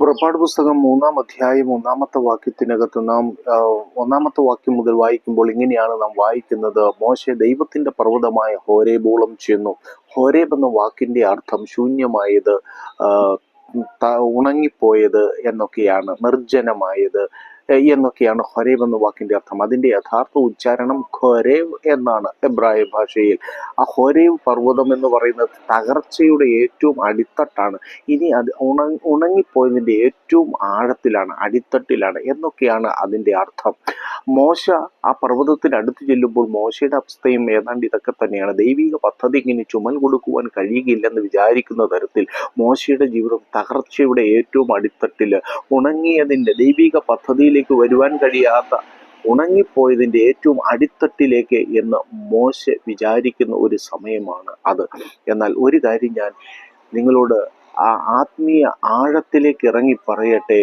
പുറപ്പാട് പുസ്തകം മൂന്നാം അധ്യായം ഒന്നാമത്തെ വാക്യത്തിനകത്ത് നാം ഒന്നാമത്തെ വാക്യം മുതൽ വായിക്കുമ്പോൾ ഇങ്ങനെയാണ് നാം വായിക്കുന്നത്. മോശെ ദൈവത്തിന്റെ പർവതമായ ഹോരേബോളം ചെന്നു. ഹോരേബ് എന്ന വാക്കിന്റെ അർത്ഥം ശൂന്യമായത് ഉണങ്ങിപ്പോയത് എന്നൊക്കെയാണ് നിർജനമായത്. എന്നൊക്കെയാണ് ഹൊരേവ് എന്ന വാക്കിന്റെ അർത്ഥം. അതിന്റെ യഥാർത്ഥ ഉച്ചാരണം ഖൊരേവ് എന്നാണ് എബ്രായ ഭാഷയിൽ. ആ ഹൊരേവ് പർവതം എന്ന് പറയുന്നത് തകർച്ചയുടെ ഏറ്റവും അടിത്തട്ടാണ്. ഇനി അത് ഉണ ഉണങ്ങിപ്പോയതിന്റെ ഏറ്റവും ആഴത്തിലാണ് അടിത്തട്ടിലാണ് എന്നൊക്കെയാണ് അതിന്റെ അർത്ഥം. മോശ ആ പർവതത്തിന് അടുത്ത് ചെല്ലുമ്പോൾ മോശയുടെ അവസ്ഥയും ഏതാണ്ട് ഇതൊക്കെ തന്നെയാണ്. ദൈവിക പദ്ധതി ഇങ്ങനെ ചുമൽ കൊടുക്കുവാൻ കഴിയുകയില്ലെന്ന് വിചാരിക്കുന്ന തരത്തിൽ മോശയുടെ ജീവിതം തകർച്ചയുടെ ഏറ്റവും അടിത്തട്ടിൽ ഉണങ്ങിയതിന്റെ ദൈവിക പദ്ധതിയിലേക്ക് വരുവാൻ കഴിയാത്ത ഉണങ്ങിപ്പോയതിന്റെ ഏറ്റവും അടിത്തട്ടിലേക്ക് എന്ന് മോശ വിചാരിക്കുന്ന ഒരു സമയമാണ് അത്. എന്നാൽ ഒരു കാര്യം ഞാൻ നിങ്ങളോട് ആ ആത്മീയ ആഴത്തിലേക്ക് ഇറങ്ങി പറയട്ടെ.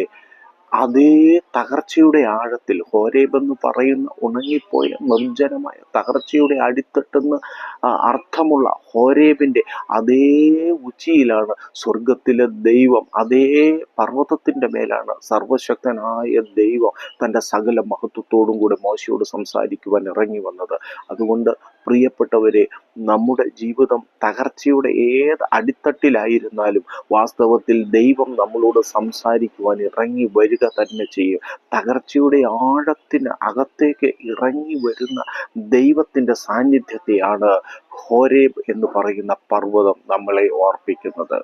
അതേ തകർച്ചയുടെ ആഴത്തിൽ ഹോരേബ് എന്ന് പറയുന്ന ഉണങ്ങിപ്പോയ നിർജനമായ തകർച്ചയുടെ അടിത്തട്ടെന്ന് അർത്ഥമുള്ള ഹോരേബിന്റെ അതേ ഉച്ചിയിലാണ് സ്വർഗത്തിലെ ദൈവം അതേ പർവതത്തിന്റെ മേലാണ് സർവശക്തനായ ദൈവം തന്റെ സകല മഹത്വത്തോടും കൂടെ മോശയോട് സംസാരിക്കുവാൻ ഇറങ്ങി വന്നത്. അതുകൊണ്ട് പ്രിയപ്പെട്ടവരെ നമ്മുടെ ജീവിതം തകർച്ചയുടെ ഏത് അടിത്തട്ടിലായിരുന്നാലും വാസ്തവത്തിൽ ദൈവം നമ്മളോട് സംസാരിക്കുവാൻ ഇറങ്ങി വരിക തന്നെ ചെയ്യും. തകർച്ചയുടെ ആഴത്തിന് അകത്തേക്ക് ഇറങ്ങി വരുന്ന ദൈവത്തിന്റെ സാന്നിധ്യത്തെയാണ് ഹോരേബ് എന്ന് പറയുന്ന പർവതം നമ്മളെ ഓർപ്പിക്കുന്നത്.